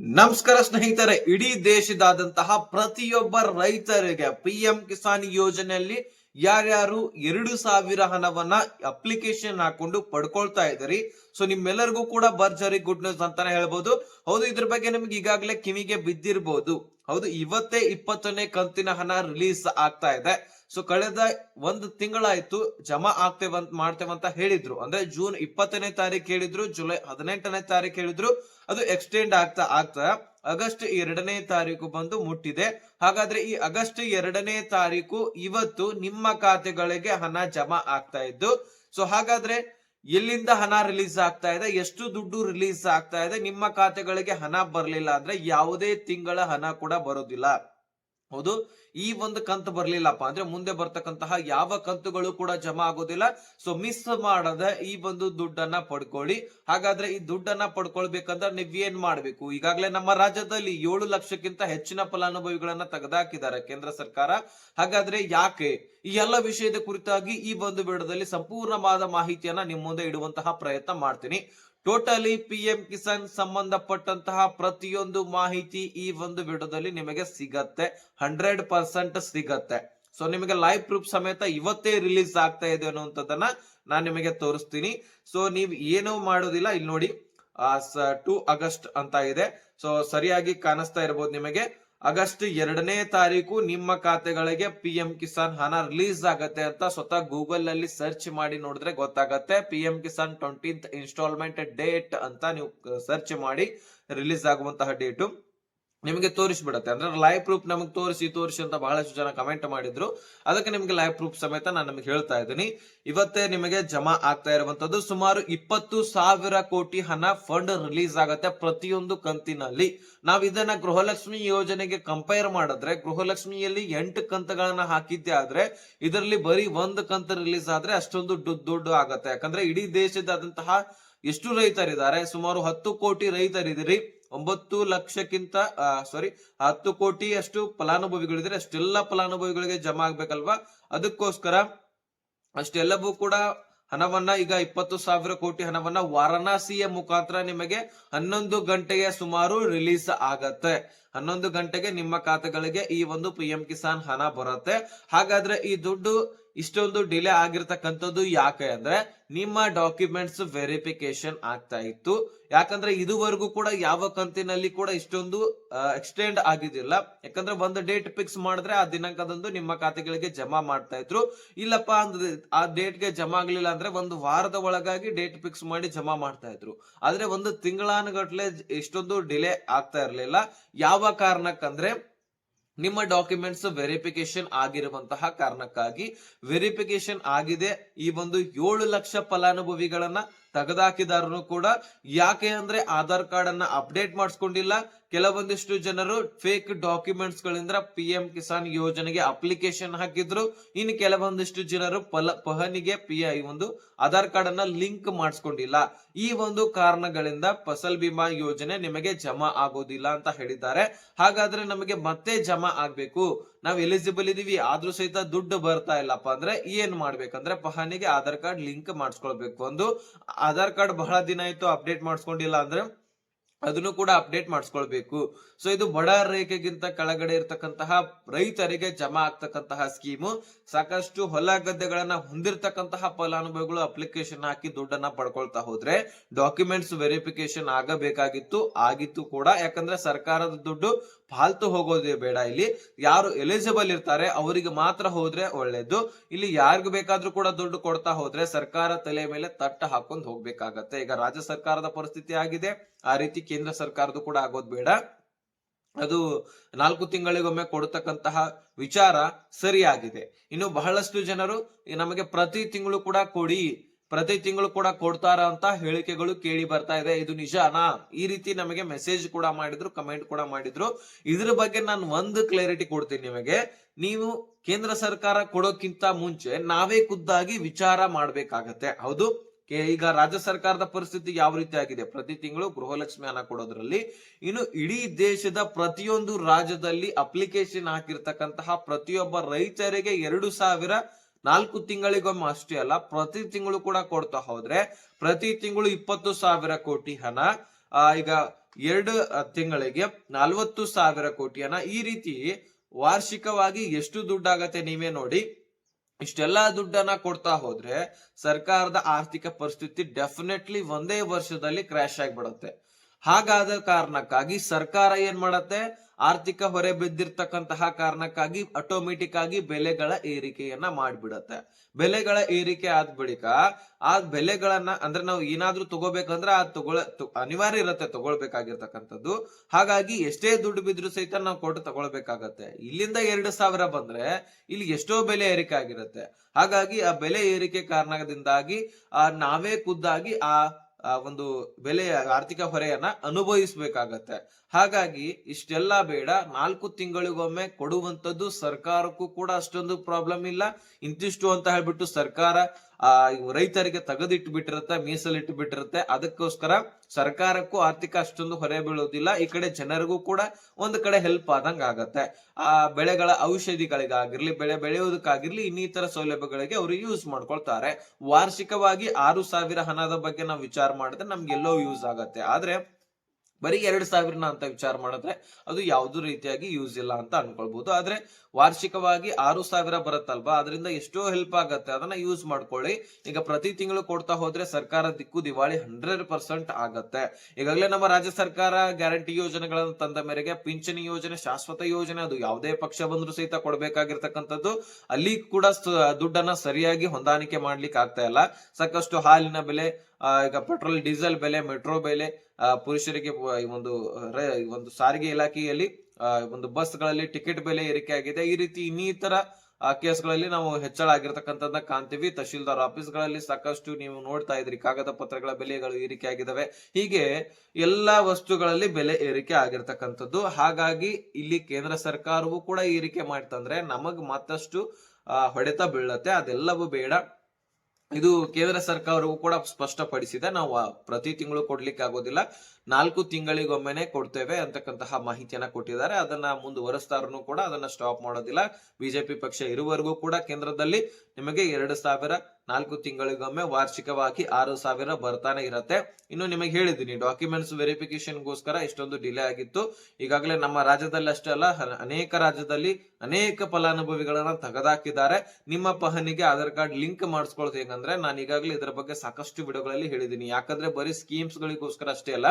ನಮಸ್ಕಾರ ಸ್ನೇಹಿತರೆ ಇಡೀ ದೇಶದಾದಂತಹ ಪ್ರತಿಯೊಬ್ಬ ರೈತರಿಗೆ ಪಿ ಎಂ ಕಿಸಾನ್ ಯೋಜನೆಯಲ್ಲಿ ಯಾರ್ಯಾರು ಎರಡು ಸಾವಿರ ಹಣವನ್ನ ಅಪ್ಲಿಕೇಶನ್ ಹಾಕೊಂಡು ಪಡ್ಕೊಳ್ತಾ ಇದ್ದೀರಿ. ಸೊ ನಿಮ್ಮೆಲ್ಲರಿಗೂ ಕೂಡ ಭರ್ಜರಿ ಗುಡ್ ನ್ಯೂಸ್ ಅಂತಾನೆ ಹೇಳ್ಬೋದು. ಹೌದು, ಇದ್ರ ಬಗ್ಗೆ ನಿಮ್ಗೆ ಈಗಾಗಲೇ ಕಿವಿಗೆ ಬಿದ್ದಿರ್ಬೋದು. ಹೌದು, ಇವತ್ತೇ ಇಪ್ಪತ್ತನೇ ಕಂತಿನ ಹಣ ರಿಲೀಸ್ ಆಗ್ತಾ ಇದೆ. ಸೊ ಕಳೆದ ಒಂದು ತಿಂಗಳಾಯ್ತು ಜಮಾ ಆಗ್ತೇವಂತ ಮಾಡ್ತೇವಂತ ಹೇಳಿದ್ರು. ಅಂದ್ರೆ ಜೂನ್ ಇಪ್ಪತ್ತನೇ ತಾರೀಕು ಹೇಳಿದ್ರು ಜುಲೈ ಹದಿನೆಂಟನೇ ತಾರೀಕು ಹೇಳಿದ್ರು. ಅದು ಎಕ್ಸ್ಟೆಂಡ್ ಆಗ್ತಾ ಆಗ್ತಾ ಆಗಸ್ಟ್ ಎರಡನೇ ತಾರೀಕು ಬಂದು ಮುಟ್ಟಿದೆ. ಹಾಗಾದ್ರೆ ಈ ಆಗಸ್ಟ್ ಎರಡನೇ ತಾರೀಕು ಇವತ್ತು ನಿಮ್ಮ ಖಾತೆಗಳಿಗೆ ಹಣ ಜಮಾ ಆಗ್ತಾ ಇದ್ದು, ಸೊ ಹಾಗಾದ್ರೆ ಎಲ್ಲಿಂದ ಹಣ ರಿಲೀಸ್ ಆಗ್ತಾ ಇದೆ, ಎಷ್ಟು ದುಡ್ಡು ರಿಲೀಸ್ ಆಗ್ತಾ ಇದೆ, ನಿಮ್ಮ ಖಾತೆಗಳಿಗೆ ಹಣ ಬರಲಿಲ್ಲ ಅಂದ್ರೆ ಯಾವುದೇ ತಿಂಗಳ ಹಣ ಕೂಡ ಬರೋದಿಲ್ಲ. ಹೌದು. ಈ ಒಂದು ಕಂತು ಬರ್ಲಿಲ್ಲಪ್ಪ ಅಂದ್ರೆ ಮುಂದೆ ಬರ್ತಕ್ಕಂತಹ ಯಾವ ಕಂತುಗಳು ಕೂಡ ಜಮಾ ಆಗೋದಿಲ್ಲ. ಸೊ ಮಿಸ್ ಮಾಡದ ಈ ಒಂದು ದುಡ್ಡನ್ನ ಪಡ್ಕೊಳ್ಳಿ. ಹಾಗಾದ್ರೆ ಈ ದುಡ್ಡನ್ನ ಪಡ್ಕೊಳ್ಬೇಕಂದ್ರೆ ನೀವ್ ಏನ್ ಮಾಡ್ಬೇಕು? ಈಗಾಗಲೇ ನಮ್ಮ ರಾಜ್ಯದಲ್ಲಿ ಏಳು ಲಕ್ಷಕ್ಕಿಂತ ಹೆಚ್ಚಿನ ಫಲಾನುಭವಿಗಳನ್ನ ತೆಗೆದಾಕಿದ್ದಾರೆ ಕೇಂದ್ರ ಸರ್ಕಾರ. ಹಾಗಾದ್ರೆ ಯಾಕೆ? ಈ ಎಲ್ಲ ವಿಷಯದ ಕುರಿತಾಗಿ ಈ ಒಂದು ವಿಡಿಯೋದಲ್ಲಿ ಸಂಪೂರ್ಣವಾದ ಮಾಹಿತಿಯನ್ನ ನಿಮ್ಮ ಮುಂದೆ ಇಡುವಂತಹ ಪ್ರಯತ್ನ ಮಾಡ್ತೀನಿ. ಟೋಟಲಿ ಪಿ ಎಂ ಕಿಸಾನ್ ಸಂಬಂಧಪಟ್ಟಂತಹ ಪ್ರತಿಯೊಂದು ಮಾಹಿತಿ ಈ ಒಂದು ವಿಡಿಯೋದಲ್ಲಿ ನಿಮಗೆ ಸಿಗತ್ತೆ. ಹಂಡ್ರೆಡ್ ಪರ್ಸೆಂಟ್ ಸಿಗತ್ತೆ. ಸೊ ನಿಮಗೆ ಲೈವ್ ಪ್ರೂಫ್ ಸಮೇತ ಇವತ್ತೇ ರಿಲೀಸ್ ಆಗ್ತಾ ಇದೆ ಅನ್ನುವಂಥದ್ದನ್ನ ನಾನು ನಿಮಗೆ ತೋರಿಸ್ತೀನಿ. ಸೊ ನೀವು ಏನೂ ಮಾಡೋದಿಲ್ಲ. ಇಲ್ಲಿ ನೋಡಿ ಟೂ ಆಗಸ್ಟ್ ಅಂತ ಇದೆ. ಸೊ ಸರಿಯಾಗಿ ಕಾಣಿಸ್ತಾ ಇರಬಹುದು ನಿಮಗೆ. ಆಗಸ್ಟ್ ಎರಡನೇ ತಾರೀಕು ನಿಮ್ಮ ಖಾತೆಗಳಿಗೆ ಪಿ ಎಂ ಕಿಸಾನ್ ಹಣ ರಿಲೀಸ್ ಆಗತ್ತೆ ಅಂತ ಸ್ವತಃ ಗೂಗಲ್ ಅಲ್ಲಿ ಸರ್ಚ್ ಮಾಡಿ ನೋಡಿದ್ರೆ ಗೊತ್ತಾಗತ್ತೆ. P M Kisan twentieth installment date ಅಂತ ನೀವು ಸರ್ಚ್ ಮಾಡಿ ರಿಲೀಸ್ ಆಗುವಂತಹ ಡೇಟು. ನಿಮಗೆ ತೋರಿಸ್ಬಿಡತ್ತೆ ಅಂದ್ರೆ ಲೈವ್ ಪ್ರೂಫ್ ನಮಗೆ ತೋರಿಸಿ ತೋರಿಸಿ ಅಂತ ಬಹಳಷ್ಟು ಜನ ಕಮೆಂಟ್ ಮಾಡಿದ್ರು. ಅದಕ್ಕೆ ನಿಮಗೆ ಲೈವ್ ಪ್ರೂಫ್ ಸಮೇತ ನಾನು ನಿಮಗೆ ಹೇಳ್ತಾ ಇದ್ದೀನಿ. ಇವತ್ತೇ ನಿಮಗೆ ಜಮಾ ಆಗ್ತಾ ಇರುವಂತದ್ದು ಸುಮಾರು ಇಪ್ಪತ್ತು ಸಾವಿರ ಕೋಟಿ ಹಣ ಫಂಡ್ ರಿಲೀಸ್ ಆಗತ್ತೆ ಪ್ರತಿಯೊಂದು ಕಂತಿನಲ್ಲಿ. ನಾವ್ ಇದನ್ನ ಗೃಹಲಕ್ಷ್ಮಿ ಯೋಜನೆಗೆ ಕಂಪೇರ್ ಮಾಡಿದ್ರೆ, ಗೃಹಲಕ್ಷ್ಮಿಯಲ್ಲಿ ಎಂಟು ಕಂತುಗಳನ್ನ ಹಾಕಿದ್ದೆ ಆದ್ರೆ, ಇದರಲ್ಲಿ ಬರೀ ಒಂದು ಕಂತು ರಿಲೀಸ್ ಆದ್ರೆ ಅಷ್ಟೊಂದು ದುಡ್ಡು ಆಗತ್ತೆ. ಯಾಕಂದ್ರೆ ಇಡೀ ದೇಶದಾದಂತಹ ಎಷ್ಟು ರೈತರಿದ್ದಾರೆ? ಸುಮಾರು ಹತ್ತು ಕೋಟಿ ರೈತರಿದ್ದೀರಿ. ಒಂಬತ್ತು ಲಕ್ಷಕ್ಕಿಂತ ಸಾರಿ ಹತ್ತು ಕೋಟಿ ಅಷ್ಟು ಫಲಾನುಭವಿಗಳಿದ್ರೆ ಅಷ್ಟೆಲ್ಲ ಫಲಾನುಭವಿಗಳಿಗೆ ಜಮಾ ಆಗ್ಬೇಕಲ್ವಾ? ಅದಕ್ಕೋಸ್ಕರ ಅಷ್ಟೆಲ್ಲವೂ ಕೂಡ ಹಣವನ್ನ ಈಗ ಇಪ್ಪತ್ತು ಸಾವಿರ ಕೋಟಿ ಹಣವನ್ನ ವಾರಣಾಸಿಯ ಮುಖಾಂತರ ನಿಮಗೆ ಹನ್ನೊಂದು ಗಂಟೆಯ ಸುಮಾರು ರಿಲೀಸ್ ಆಗತ್ತೆ. ಹನ್ನೊಂದು ಗಂಟೆಗೆ ನಿಮ್ಮ ಖಾತೆಗಳಿಗೆ ಈ ಒಂದು ಪಿ ಎಂ ಕಿಸಾನ್ ಹಣ ಬರುತ್ತೆ. ಹಾಗಾದ್ರೆ ಈ ದುಡ್ಡು ಇಷ್ಟೊಂದು ಡಿಲೇ ಆಗಿರ್ತಕ್ಕಂಥದ್ದು ಯಾಕೆ ಅಂದ್ರೆ ನಿಮ್ಮ ಡಾಕ್ಯುಮೆಂಟ್ಸ್ ವೆರಿಫಿಕೇಶನ್ ಆಗ್ತಾ ಇತ್ತು. ಯಾಕಂದ್ರೆ ಇದುವರೆಗೂ ಕೂಡ ಯಾವ ಕಂತಿನಲ್ಲಿ ಕೂಡ ಇಷ್ಟೊಂದು ಎಕ್ಸ್ಟೆಂಡ್ ಆಗಿದಿಲ್ಲ ಯಾಕಂದ್ರೆ ಒಂದು ಡೇಟ್ ಫಿಕ್ಸ್ ಮಾಡಿದ್ರೆ ಆ ದಿನಾಂಕದಂದು ನಿಮ್ಮ ಖಾತೆಗಳಿಗೆ ಜಮಾ ಮಾಡ್ತಾ ಇದ್ರು. ಇಲ್ಲಪ್ಪ ಅಂದ್ರೆ ಆ ಡೇಟ್ಗೆ ಜಮಾ ಆಗ್ಲಿಲ್ಲ ಅಂದ್ರೆ ಒಂದು ವಾರದ ಒಳಗಾಗಿ ಡೇಟ್ ಫಿಕ್ಸ್ ಮಾಡಿ ಜಮಾ ಮಾಡ್ತಾ ಇದ್ರು. ಆದ್ರೆ ಒಂದು ತಿಂಗಳಾನುಗಟ್ಲೆ ಇಷ್ಟೊಂದು ಡಿಲೇ ಆಗ್ತಾ ಇರಲಿಲ್ಲ. ಯಾವ ಕಾರಣಕ್ಕಂದ್ರೆ ನಿಮ್ಮ ಡಾಕ್ಯುಮೆಂಟ್ಸ್ ವೆರಿಫಿಕೇಶನ್ ಆಗಿರುವಂತಹ ಕಾರಣಕ್ಕಾಗಿ ವೆರಿಫಿಕೇಶನ್ ಆಗಿದೆ ಈ ಒಂದು ಏಳು ಲಕ್ಷ ಫಲಾನುಭವಿಗಳನ್ನ ತೆಗೆದಾಕಿದಾರನು ಕೂಡ ಯಾಕೆ ಅಂದ್ರೆ ಆಧಾರ್ ಕಾರ್ಡ್ ಅನ್ನ ಅಪ್ಡೇಟ್ ಮಾಡಿಸ್ಕೊಂಡಿಲ್ಲ. ಕೆಲವೊಂದಿಷ್ಟು ಜನರು ಫೇಕ್ ಡಾಕ್ಯುಮೆಂಟ್ಸ್ ಗಳಿಂದ ಪಿ ಎಂ ಕಿಸಾನ್ ಯೋಜನೆಗೆ ಅಪ್ಲಿಕೇಶನ್ ಹಾಕಿದ್ರು. ಇನ್ನು ಕೆಲವೊಂದಿಷ್ಟು ಜನರು ಪಲ ಪಹನಿಗೆ ಪಿ ಐ ಒಂದು ಆಧಾರ್ ಕಾರ್ಡ್ ಅನ್ನ ಲಿಂಕ್ ಮಾಡಿಸ್ಕೊಂಡಿಲ್ಲ. ಈ ಒಂದು ಕಾರಣಗಳಿಂದ ಫಸಲ್ ಬಿಮಾ ಯೋಜನೆ ನಿಮಗೆ ಜಮಾ ಆಗೋದಿಲ್ಲ ಅಂತ ಹೇಳಿದ್ದಾರೆ. ಹಾಗಾದ್ರೆ ನಮಗೆ ಮತ್ತೆ ಜಮಾ ಆಗ್ಬೇಕು. ನಾವ್ ಎಲಿಜಿಬಲ್ ಇದೀವಿ, ಆದ್ರೂ ಸಹಿತ ದುಡ್ಡು ಬರ್ತಾ ಇಲ್ಲಪ್ಪ ಅಂದ್ರೆ ಏನ್ ಮಾಡ್ಬೇಕಂದ್ರೆ ಪಹನಿಗೆ ಆಧಾರ್ ಕಾರ್ಡ್ ಲಿಂಕ್ ಮಾಡಿಸ್ಕೊಳ್ಬೇಕು. ಒಂದು ಆಧಾರ್ ಕಾರ್ಡ್ ಬಹಳ ದಿನ ಆಯ್ತು ಅಪ್ಡೇಟ್ ಮಾಡಿಸ್ಕೊಂಡಿಲ್ಲ ಅಂದ್ರೆ ಅದನ್ನು ಕೂಡ ಅಪ್ಡೇಟ್ ಮಾಡಿಸ್ಕೊಳ್ಬೇಕು. ಸೊ ಇದು ಬಡ ರೇಖೆಗಿಂತ ಕೆಳಗಡೆ ಇರತಕ್ಕಂತಹ ರೈತರಿಗೆ ಜಮಾ ಆಗ್ತಕ್ಕಂತಹ ಸ್ಕೀಮು ಸಾಕಷ್ಟು ಹೊಲ ಗದ್ದೆಗಳನ್ನ ಹೊಂದಿರತಕ್ಕಂತಹ ಫಲಾನುಭವಿಗಳು ಅಪ್ಲಿಕೇಶನ್ ಹಾಕಿ ದುಡ್ಡನ್ನ ಪಡ್ಕೊಳ್ತಾ ಹೋದ್ರೆ ಡಾಕ್ಯುಮೆಂಟ್ಸ್ ವೆರಿಫಿಕೇಶನ್ ಆಗಬೇಕಾಗಿತ್ತು, ಆಗಿತ್ತು ಕೂಡ. ಯಾಕಂದ್ರೆ ಸರ್ಕಾರದ ದುಡ್ಡು ಫಾಲ್ತು ಹೋಗೋದೇ ಬೇಡ ಇಲ್ಲಿ. ಯಾರು ಎಲಿಜಿಬಲ್ ಇರ್ತಾರೆ, ಅವರಿಗೆ ಮಾತ್ರ ಹೋದ್ರೆ ಒಳ್ಳೇದು. ಇಲ್ಲಿ ಯಾರಿಗೂ ಬೇಕಾದ್ರೂ ಕೂಡ ದುಡ್ಡು ಕೊಡ್ತಾ ಹೋದ್ರೆ ಸರ್ಕಾರ ತಲೆ ಮೇಲೆ ತಟ್ಟ ಹಾಕೊಂಡು ಹೋಗ್ಬೇಕಾಗತ್ತೆ. ಈಗ ರಾಜ್ಯ ಸರ್ಕಾರದ ಪರಿಸ್ಥಿತಿ ಆಗಿದೆ. ಆ ರೀತಿ ಕೇಂದ್ರ ಸರ್ಕಾರದ್ದು ಕೂಡ ಆಗೋದ್ ಬೇಡ. ಅದು ನಾಲ್ಕು ತಿಂಗಳಿಗೊಮ್ಮೆ ಕೊಡತಕ್ಕಂತಹ ವಿಚಾರ ಸರಿಯಾಗಿದೆ. ಇನ್ನು ಬಹಳಷ್ಟು ಜನರು ನಮಗೆ ಪ್ರತಿ ತಿಂಗಳು ಕೂಡ ಕೊಡಿ, ಪ್ರತಿ ತಿಂಗಳು ಕೂಡ ಕೊಡ್ತಾರ ಅಂತ ಹೇಳಿಕೆಗಳು ಕೇಳಿ ಬರ್ತಾ ಇದೆ. ಇದು ನಿಜಾನಾ? ಈ ರೀತಿ ನಮಗೆ ಮೆಸೇಜ್ ಕೂಡ ಮಾಡಿದ್ರು, ಕಮೆಂಟ್ ಕೂಡ ಮಾಡಿದ್ರು. ಇದ್ರ ಬಗ್ಗೆ ನಾನು ಒಂದು ಕ್ಲಾರಿಟಿ ಕೊಡ್ತೀನಿ ನಿಮಗೆ. ನೀವು ಕೇಂದ್ರ ಸರ್ಕಾರ ಕೊಡೋಕ್ಕಿಂತ ಮುಂಚೆ ನಾವೇ ಖುದ್ದಾಗಿ ವಿಚಾರ ಮಾಡ್ಬೇಕಾಗತ್ತೆ. ಹೌದು? ಈಗ ರಾಜ್ಯ ಸರ್ಕಾರದ ಪರಿಸ್ಥಿತಿ ಯಾವ ರೀತಿ ಆಗಿದೆ ಪ್ರತಿ ತಿಂಗಳು ಗೃಹಲಕ್ಷ್ಮಿ ಹಣ ಕೊಡೋದ್ರಲ್ಲಿ ಇನ್ನು ಇಡೀ ದೇಶದ ಪ್ರತಿಯೊಂದು ರಾಜ್ಯದಲ್ಲಿ ಅಪ್ಲಿಕೇಶನ್ ಹಾಕಿರ್ತಕ್ಕಂತಹ ಪ್ರತಿಯೊಬ್ಬ ರೈತರಿಗೆ ಎರಡು ಸಾವಿರ ನಾಲ್ಕು ತಿಂಗಳಿಗೊಮ್ಮೆ ಅಷ್ಟೇ ಅಲ್ಲ, ಪ್ರತಿ ತಿಂಗಳು ಕೂಡ ಕೊಡ್ತಾ ಹೋದ್ರೆ ಪ್ರತಿ ತಿಂಗಳು ಇಪ್ಪತ್ತು ಸಾವಿರ ಕೋಟಿ ಹಣ ಈಗ ಎರಡು ತಿಂಗಳಿಗೆ ನಲ್ವತ್ತು ಸಾವಿರ ಕೋಟಿ ಹಣ. ಈ ರೀತಿ ವಾರ್ಷಿಕವಾಗಿ ಎಷ್ಟು ದುಡ್ಡಾಗತ್ತೆ ನೀವೇ ನೋಡಿ. ಇಷ್ಟೆಲ್ಲಾ ದುಡ್ಡನ್ನ ಕೊಡ್ತಾ ಹೋದ್ರೆ ಸರ್ಕಾರದ ಆರ್ಥಿಕ ಪರಿಸ್ಥಿತಿ ಡೆಫಿನೆಟ್ಲಿ ಒಂದೇ ವರ್ಷದಲ್ಲಿ ಕ್ರ್ಯಾಶ್ ಆಗಿಬಿಡುತ್ತೆ. ಹಾಗಾದ ಕಾರಣಕ್ಕಾಗಿ ಸರ್ಕಾರ ಏನ್ ಮಾಡತ್ತೆ? ಆರ್ಥಿಕ ಹೊರೆ ಬಿದ್ದಿರ್ತಕ್ಕಂತಹ ಕಾರಣಕ್ಕಾಗಿ ಆಟೋಮೆಟಿಕ್ ಆಗಿ ಬೆಲೆಗಳ ಏರಿಕೆಯನ್ನ ಮಾಡ್ಬಿಡತ್ತೆ. ಬೆಲೆಗಳ ಏರಿಕೆ ಆದ ಬಳಿಕ ಆ ಬೆಲೆಗಳನ್ನ ಅಂದ್ರೆ ನಾವು ಏನಾದ್ರೂ ತಗೋಬೇಕಂದ್ರೆ ಆ ತಗೊಳ ಅನಿವಾರ್ಯ ಇರತ್ತೆ ತಗೊಳ್ಬೇಕಾಗಿರ್ತಕ್ಕಂಥದ್ದು. ಹಾಗಾಗಿ ಎಷ್ಟೇ ದುಡ್ಡು ಬಿದ್ರು ಸಹಿತ ನಾವು ಕೊಟ್ಟು ತಗೊಳ್ಬೇಕಾಗತ್ತೆ. ಇಲ್ಲಿಂದ ಎರಡು ಸಾವಿರ ಬಂದ್ರೆ ಇಲ್ಲಿ ಎಷ್ಟೋ ಬೆಲೆ ಏರಿಕೆ ಆಗಿರುತ್ತೆ. ಹಾಗಾಗಿ ಆ ಬೆಲೆ ಏರಿಕೆ ಕಾರಣದಿಂದಾಗಿ ಆ ನಾವೇ ಖುದ್ದಾಗಿ ಆ ಒಂದು ಬೆಲೆಯ ಆರ್ಥಿಕ ಹೊರೆಯನ್ನ ಅನುಭವಿಸಬೇಕಾಗತ್ತೆ. ಹಾಗಾಗಿ ಇಷ್ಟೆಲ್ಲ ಬೇಡ. ನಾಲ್ಕು ತಿಂಗಳಿಗೊಮ್ಮೆ ಕೊಡುವಂತದ್ದು ಸರ್ಕಾರಕ್ಕೂ ಕೂಡ ಅಷ್ಟೊಂದು ಪ್ರಾಬ್ಲಮ್ ಇಲ್ಲ. ಇಂತಿಷ್ಟು ಅಂತ ಹೇಳ್ಬಿಟ್ಟು ಸರ್ಕಾರ ಆ ರೈತರಿಗೆ ತೆಗೆದಿಟ್ಟು ಬಿಟ್ಟಿರುತ್ತೆ ಮೀಸಲಿಟ್ಟು ಬಿಟ್ಟಿರುತ್ತೆ ಅದಕ್ಕೋಸ್ಕರ ಸರ್ಕಾರಕ್ಕೂ ಆರ್ಥಿಕ ಅಷ್ಟೊಂದು ಹೊರೆ ಬೀಳೋದಿಲ್ಲ. ಈ ಕಡೆ ಜನರಿಗೂ ಕೂಡ ಒಂದು ಕಡೆ ಹೆಲ್ಪ್ ಆದಂಗ ಆಗತ್ತೆ. ಆ, ಬೆಳೆಗಳ ಔಷಧಿಗಳಿಗಾಗಿರ್ಲಿ, ಬೆಳೆ ಬೆಳೆಯೋದಕ್ಕಾಗಿರ್ಲಿ ಇನ್ನಿತರ ಸೌಲಭ್ಯಗಳಿಗೆ ಅವರು ಯೂಸ್ ಮಾಡ್ಕೊಳ್ತಾರೆ. ವಾರ್ಷಿಕವಾಗಿ ಆರು ಸಾವಿರ ಹಣದ ಬಗ್ಗೆ ನಾವು ವಿಚಾರ ಮಾಡಿದ್ರೆ ನಮ್ಗೆ ಎಲ್ಲೋ ಯೂಸ್ ಆಗತ್ತೆ. ಆದ್ರೆ ಬರೀ ಎರಡು ಸಾವಿರನ ಅಂತ ವಿಚಾರ ಮಾಡಿದ್ರೆ ಅದು ಯಾವ್ದು ರೀತಿಯಾಗಿ ಯೂಸ್ ಇಲ್ಲ ಅಂತ ಅನ್ಕೊಳ್ಬಹುದು ಆದ್ರೆ ವಾರ್ಷಿಕವಾಗಿ ಆರು ಸಾವಿರ ಬರುತ್ತಲ್ವಾ? ಅದರಿಂದ ಎಷ್ಟೋ ಹೆಲ್ಪ್ ಆಗತ್ತೆ. ಅದನ್ನ ಯೂಸ್ ಮಾಡ್ಕೊಳ್ಳಿ. ಈಗ ಪ್ರತಿ ತಿಂಗಳು ಕೊಡ್ತಾ ಹೋದ್ರೆ ಸರ್ಕಾರ ದಿಕ್ಕು ದಿವಾಳಿ ಹಂಡ್ರೆಡ್ ಪರ್ಸೆಂಟ್ ಆಗತ್ತೆ. ಈಗಾಗಲೇ ನಮ್ಮ ರಾಜ್ಯ ಸರ್ಕಾರ ಗ್ಯಾರಂಟಿ ಯೋಜನೆಗಳನ್ನು ತಂದ ಮೇರೆಗೆ ಪಿಂಚಣಿ ಯೋಜನೆ, ಶಾಶ್ವತ ಯೋಜನೆ, ಅದು ಯಾವುದೇ ಪಕ್ಷ ಬಂದ್ರು ಸಹಿತ ಕೊಡ್ಬೇಕಾಗಿರ್ತಕ್ಕಂಥದ್ದು. ಅಲ್ಲಿ ಕೂಡ ದುಡ್ಡನ್ನ ಸರಿಯಾಗಿ ಹೊಂದಾಣಿಕೆ ಮಾಡ್ಲಿಕ್ಕೆ ಆಗ್ತಾ ಇಲ್ಲ. ಸಾಕಷ್ಟು ಹಾಲಿನ ಬೆಲೆ ಈಗ ಪೆಟ್ರೋಲ್, ಡೀಸೆಲ್ ಬೆಲೆ, ಮೆಟ್ರೋ ಬೆಲೆ ಪುರುಷರಿಗೆ ಒಂದು ಒಂದು ಸಾರಿಗೆ ಇಲಾಖೆಯಲ್ಲಿ ಒಂದು ಬಸ್ಗಳಲ್ಲಿ ಟಿಕೆಟ್ ಬೆಲೆ ಏರಿಕೆ ಆಗಿದೆ. ಈ ರೀತಿ ಇನ್ನಿತರ ಕೇಸ್ ಕೇಸ್ಗಳಲ್ಲಿ ನಾವು ಹೆಚ್ಚಳ ಆಗಿರ್ತಕ್ಕಂಥದ್ದನ್ನ ಕಾಣ್ತೀವಿ. ತಹಶೀಲ್ದಾರ್ ಆಫೀಸ್ಗಳಲ್ಲಿ ಸಾಕಷ್ಟು ನೀವು ನೋಡ್ತಾ ಇದ್ರಿ. ಕಾಗದ ಪತ್ರಗಳ ಬೆಲೆಗಳು ಏರಿಕೆ ಆಗಿದಾವೆ. ಹೀಗೆ ಎಲ್ಲಾ ವಸ್ತುಗಳಲ್ಲಿ ಬೆಲೆ ಏರಿಕೆ ಆಗಿರ್ತಕ್ಕಂಥದ್ದು. ಹಾಗಾಗಿ ಇಲ್ಲಿ ಕೇಂದ್ರ ಸರ್ಕಾರವು ಕೂಡ ಏರಿಕೆ ಮಾಡ್ತಂದ್ರೆ ನಮಗ್ ಮತ್ತಷ್ಟು ಹೊಡೆತ ಬೀಳತ್ತೆ. ಅದೆಲ್ಲವೂ ಬೇಡ. ಇದು ಕೇಂದ್ರ ಸರ್ಕಾರವು ಕೂಡ ಸ್ಪಷ್ಟಪಡಿಸಿದೆ. ನಾವು ಪ್ರತಿ ತಿಂಗಳು ಕೊಡ್ಲಿಕ್ಕೆ ಆಗೋದಿಲ್ಲ. ನಾಲ್ಕು ತಿಂಗಳಿಗೊಮ್ಮೆನೆ ಕೊಡ್ತೇವೆ ಅಂತಕ್ಕಂತಹ ಮಾಹಿತಿಯನ್ನ ಕೊಟ್ಟಿದ್ದಾರೆ. ಅದನ್ನ ಮುಂದುವರೆಸ್ತಾರನು ಕೂಡ ಅದನ್ನ ಸ್ಟಾಪ್ ಮಾಡೋದಿಲ್ಲ. ಬಿಜೆಪಿ ಪಕ್ಷ ಇರುವವರೆಗೂ ಕೂಡ ಕೇಂದ್ರದಲ್ಲಿ ನಿಮಗೆ ಎರಡು ಸಾವಿರ ನಾಲ್ಕು ತಿಂಗಳಿಗೊಮ್ಮೆ ವಾರ್ಷಿಕವಾಗಿ ಆರು ಸಾವಿರ ಬರ್ತಾನೆ ಇರತ್ತೆ. ಇನ್ನು ನಿಮಗೆ ಹೇಳಿದ್ದೀನಿ ಡಾಕ್ಯುಮೆಂಟ್ಸ್ ವೆರಿಫಿಕೇಶನ್ಗೋಸ್ಕರ ಇಷ್ಟೊಂದು ಡಿಲೇ ಆಗಿತ್ತು. ಈಗಾಗಲೇ ನಮ್ಮ ರಾಜ್ಯದಲ್ಲಿ ಅಷ್ಟೇ ಅಲ್ಲ ಅನೇಕ ರಾಜ್ಯದಲ್ಲಿ ಅನೇಕ ಫಲಾನುಭವಿಗಳನ್ನ ತೆಗೆದಾಕಿದ್ದಾರೆ. ನಿಮ್ಮ ಪಹನಿಗೆ ಆಧಾರ್ ಕಾರ್ಡ್ ಲಿಂಕ್ ಮಾಡಿಸ್ಕೊಳ್ಳೋದು ಹೇಗಂದ್ರೆ ನಾನು ಈಗಾಗಲೇ ಇದರ ಬಗ್ಗೆ ಸಾಕಷ್ಟು ವಿಡಿಯೋಗಳಲ್ಲಿ ಹೇಳಿದ್ದೀನಿ ಯಾಕಂದ್ರೆ ಬರೀ ಸ್ಕೀಮ್ಸ್ ಗಳಿಗೋಸ್ಕರ ಅಷ್ಟೇ ಅಲ್ಲ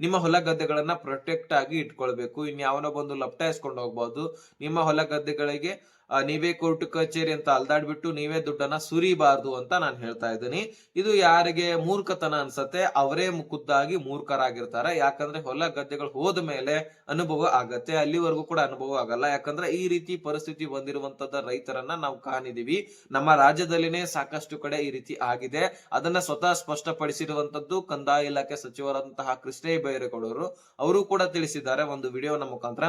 ನಿಮ್ಮ ಹೊಲ ಗದ್ದೆಗಳನ್ನ ಪ್ರೊಟೆಕ್ಟ್ ಆಗಿ ಇಟ್ಕೊಳ್ಬೇಕು. ಇನ್ಯಾವನೋ ಬಂದು ಲಪ್ಟಾಯಿಸ್ಕೊಂಡು ಹೋಗ್ಬಹುದು ನಿಮ್ಮ ಹೊಲ ಗದ್ದೆಗಳಿಗೆ ನೀವೇ ಕೋರ್ಟ್ ಕಚೇರಿ ಅಂತ ಅಲ್ದಾಡ್ಬಿಟ್ಟು ನೀವೇ ದುಡ್ಡನ್ನ ಸುರಿಬಾರ್ದು ಅಂತ ನಾನು ಹೇಳ್ತಾ ಇದ್ದೀನಿ. ಇದು ಯಾರಿಗೆ ಮೂರ್ಖತನ ಅನ್ಸತ್ತೆ, ಅವರೇ ಖುದ್ದಾಗಿ ಮೂರ್ಖರಾಗಿರ್ತಾರೆ. ಯಾಕಂದ್ರೆ ಹೊಲ ಗದ್ದೆಗಳು ಹೋದ ಮೇಲೆ ಅನುಭವ ಆಗತ್ತೆ, ಅಲ್ಲಿವರೆಗೂ ಕೂಡ ಅನುಭವ ಆಗಲ್ಲ. ಯಾಕಂದ್ರೆ ಈ ರೀತಿ ಪರಿಸ್ಥಿತಿ ಬಂದಿರುವಂತದ ರೈತರನ್ನ ನಾವು ಕಾಣಿದೀವಿ ನಮ್ಮ ರಾಜ್ಯದಲ್ಲಿನೇ ಸಾಕಷ್ಟು ಕಡೆ ಈ ರೀತಿ ಆಗಿದೆ. ಅದನ್ನ ಸ್ವತಃ ಸ್ಪಷ್ಟಪಡಿಸಿರುವಂತದ್ದು ಕಂದಾಯ ಇಲಾಖೆ ಸಚಿವರಂತಹ ಕೃಷ್ಣೇ ಬೈರೇಗೌಡರು. ಅವರು ಕೂಡ ತಿಳಿಸಿದ್ದಾರೆ ಒಂದು ವಿಡಿಯೋನ ಮುಖಾಂತರ.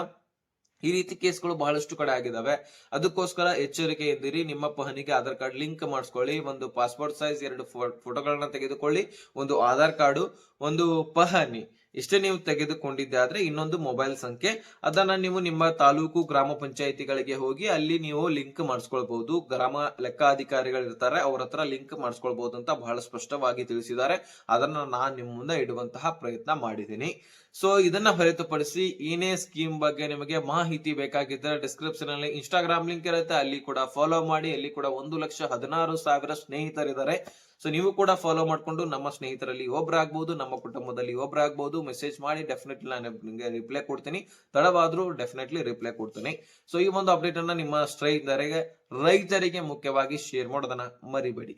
ಈ ರೀತಿ ಕೇಸ್ಗಳು ಬಹಳಷ್ಟು ಕಡೆ ಆಗಿದಾವೆ. ಅದಕ್ಕೋಸ್ಕರ ಎಚ್ಚರಿಕೆ ಇದ್ದೀರಿ ನಿಮ್ಮ ಪಹನಿಗೆ ಆಧಾರ್ ಕಾರ್ಡ್ ಲಿಂಕ್ ಮಾಡಿಸ್ಕೊಳ್ಳಿ, ಒಂದು ಪಾಸ್ಪೋರ್ಟ್ ಸೈಜ್ ಎರಡು ಫೋಟೋಗಳನ್ನ ತೆಗೆದುಕೊಳ್ಳಿ, ಒಂದು ಆಧಾರ್ ಕಾರ್ಡು, ಒಂದು ಪಹನಿ ಇಷ್ಟೇ ನೀವು ತೆಗೆದುಕೊಂಡಿದ್ದೆ ಆದ್ರೆ ಇನ್ನೊಂದು ಮೊಬೈಲ್ ಸಂಖ್ಯೆ. ಅದನ್ನ ನೀವು ನಿಮ್ಮ ತಾಲೂಕು ಗ್ರಾಮ ಪಂಚಾಯಿತಿಗಳಿಗೆ ಹೋಗಿ ಅಲ್ಲಿ ನೀವು ಲಿಂಕ್ ಮಾಡಿಸ್ಕೊಳ್ಬಹುದು ಗ್ರಾಮ ಲೆಕ್ಕಾಧಿಕಾರಿಗಳು ಇರ್ತಾರೆ ಅವ್ರ ಹತ್ರ ಲಿಂಕ್ ಮಾಡಿಸ್ಕೊಳ್ಬಹುದು ಅಂತ ಬಹಳ ಸ್ಪಷ್ಟವಾಗಿ ತಿಳಿಸಿದ್ದಾರೆ. ಅದನ್ನ ನಾನು ನಿಮ್ಮ ಮುಂದೆ ಇಡುವಂತಹ ಪ್ರಯತ್ನ ಮಾಡಿದ್ದೀನಿ. ಸೊ ಇದನ್ನ ಹೊರತುಪಡಿಸಿ ಏನೇ ಸ್ಕೀಮ್ ಬಗ್ಗೆ ನಿಮಗೆ ಮಾಹಿತಿ ಬೇಕಾಗಿದ್ದರೆ ಡಿಸ್ಕ್ರಿಪ್ಷನ್ ಅಲ್ಲಿ ಇನ್ಸ್ಟಾಗ್ರಾಮ್ ಲಿಂಕ್ ಇರುತ್ತೆ, ಅಲ್ಲಿ ಕೂಡ ಫಾಲೋ ಮಾಡಿ, ಅಲ್ಲಿ ಕೂಡ ಒಂದು ಲಕ್ಷ ಹದಿನಾರು ಸಾವಿರ ಸ್ನೇಹಿತರಿದ್ದಾರೆ. ಸೊ ನೀವು ಕೂಡ ಫಾಲೋ ಮಾಡಿಕೊಂಡು ನಮ್ಮ ಸ್ನೇಹಿತರಲ್ಲಿ ಒಬ್ರಾಗ್ಬಹುದು ನಮ್ಮ ಕುಟುಂಬದಲ್ಲಿ ಒಬ್ರಾಗ್ಬಹುದು ಮೆಸೇಜ್ ಮಾಡಿ ಡೆಫಿನೆಟ್ಲಿ ನಾನು ನಿಮಗೆ ರಿಪ್ಲೈ ಕೊಡ್ತೀನಿ. ತಡವಾದ್ರೂ ಡೆಫಿನೆಟ್ಲಿ ರಿಪ್ಲೈ ಕೊಡ್ತೀನಿ. ಸೊ ಈ ಒಂದು ಅಪ್ಡೇಟ್ ಅನ್ನ ನಿಮ್ಮ ಸ್ಟ್ರೈಕ್ ರೈತರಿಗೆ ಮುಖ್ಯವಾಗಿ ಶೇರ್ ಮಾಡೋದನ್ನ ಮರಿಬೇಡಿ.